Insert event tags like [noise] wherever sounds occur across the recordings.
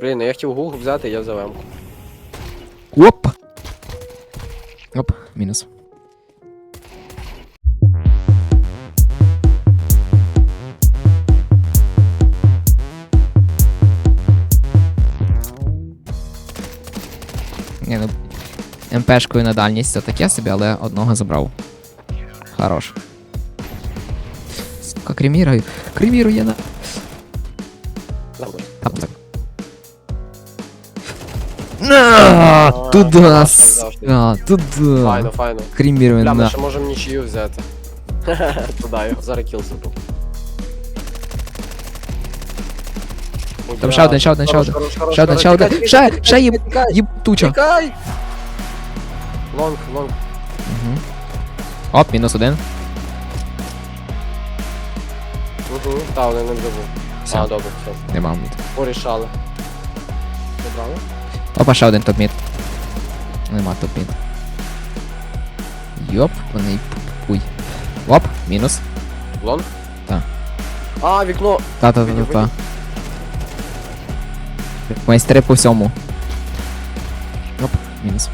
Блін, я хотів гуг взяти, я взяв М-ку. Оп! Оп, мінус. Ні, ну, МПшкою на дальність це таке собі, але одного забрав. Хорош. Сука, кремірую. Кремірую я на. Забудь. На! Туда! класно, завжди. А, туда! Файно, файно. Кремірую Бля, ми на. ще можемо нічию взяти. [laughs] Туди його. Зараз кіл забув. Там ще один, ще один, ще один. Ще один, ще один. Ще, ще їб, їбтуча. Тікай! Лонг, лонг. Угу. Оп, мінус один. Угу, та, вони не забув. Все. А, добре, все. Нема мід. Порішали. Добрали? Опа, ще один топ мід. Нема топ мід. Йоп, вони пуй. Оп, мінус. Лонг? Та. А, вікно! Та-та-та-та. Майстри по всьому. Оп, мінус.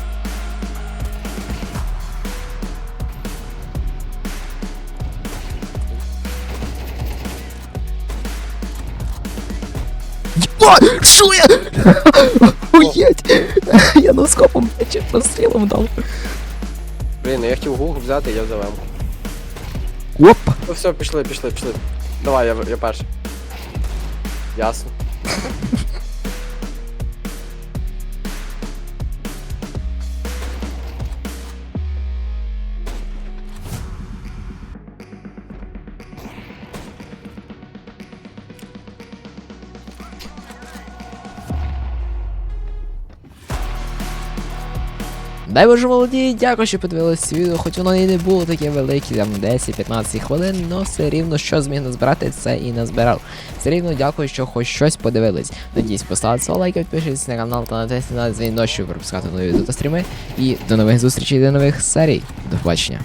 Єба! Що я? Пострілом дав. Блін, я хотів гуг взяти, я взяв. Оп! Ну все, пішли, пішли, пішли. Давай, я, я перший. Ясно. Дай Боже молоді, дякую, що подивилися це відео, хоч воно і не було таке велике, там 10-15 хвилин, але все рівно, що зміг назбирати, це і назбирав. Все рівно дякую, що хоч щось подивились. Надіюсь, поставте свій лайк, підпишіться на канал та натисніть на дзвіночок, щоб пропускати нові відео та стріми. І до нових зустрічей, до нових серій. До побачення.